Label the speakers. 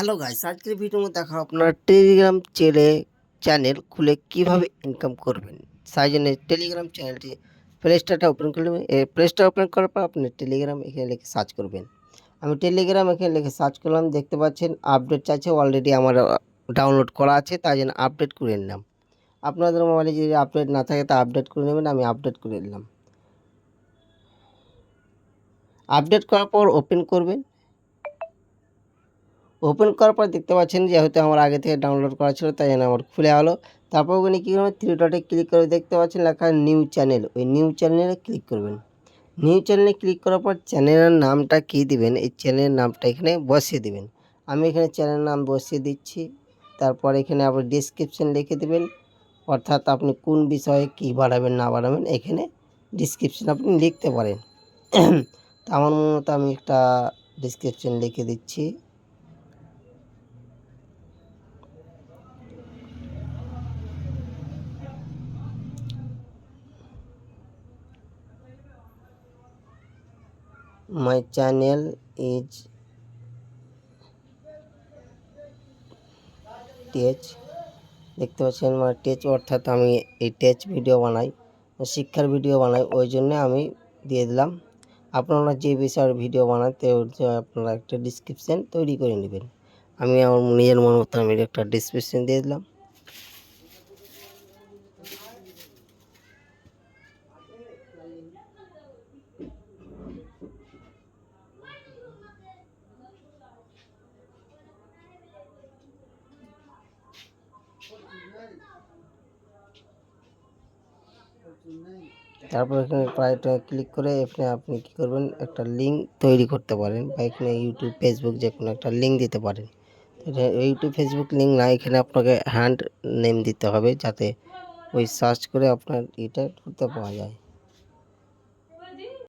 Speaker 1: Hello guys আজকের মধ্যে দেখা আপনার টেলিগ্রাম চ্যানেলে চ্যানেল খুলে কীভাবে ইনকাম করবেন। তাই জন্য টেলিগ্রাম চ্যানেলটি প্লে স্টোরটা ওপেন করে নেবেন। প্লে স্টোর ওপেন করার পর আপনি টেলিগ্রাম এখানে লিখে সার্চ করবেন। আমি টেলিগ্রাম এখানে লিখে সার্চ করলাম, দেখতে পাচ্ছেন আপডেট চাইছে অলরেডি আমার ডাউনলোড করা আছে, তাই জন্য আপডেট করে নিলাম। আপনাদের মোবাইলে যদি আপডেট না থাকে, তা আপডেট করে নেবেন, আমি আপডেট করে নিলাম। আপডেট করার পর ওপেন করবেন। ওপেন করার পর দেখতে পাচ্ছেন যে হয়তো আমার আগে থেকে ডাউনলোড করা ছিল, তাই জন্য আমার খুলে হলো তারপর ওখানে কী করবেন? থ্রি ডটে ক্লিক করে দেখতে পাচ্ছেন লেখা নিউ চ্যানেল ওই নিউ চ্যানেলে ক্লিক করবেন। নিউ চ্যানেলে ক্লিক করার পর চ্যানেলের নামটা কী দিবেন? এই চ্যানেলের নামটা এখানে বসিয়ে দিবেন। আমি এখানে চ্যানেলের নাম বসিয়ে দিচ্ছি। তারপর এখানে আপনি ডিসক্রিপশন লিখে দেবেন। অর্থাৎ আপনি কোন বিষয়ে কী বাড়াবেন না বাড়াবেন এখানে ডিসক্রিপশন আপনি লিখতে পারেন। আমার মতো আমি একটা ডিসক্রিপশন লিখে দিচ্ছি। My channel is টেচ দেখতে পাচ্ছেন আমার টেচ অর্থাৎ আমি এই টেচ ভিডিও বানাই, শিক্ষার ভিডিও বানাই, ওই জন্য আমি দিয়ে দিলাম। আপনারা যে বিষয়ের ভিডিও বানান তো আপনারা একটা ডিসক্রিপশান তৈরি করে নেবেন। আমি আমার নিজের মন মতো আমি একটা ডিসক্রিপশান দিয়ে দিলাম। তারপর এখানে প্রায়টা ক্লিক করে এখানে আপনি কী করবেন, একটা লিঙ্ক তৈরি করতে পারেন বা এখানে ইউটিউব ফেসবুক যে কোনো একটা লিঙ্ক দিতে পারেন। ইউটিউব ফেসবুক লিঙ্ক না, এখানে আপনাকে হ্যান্ড নেম দিতে হবে যাতে ওই সার্চ করে আপনার এটা করতে পাওয়া যায়।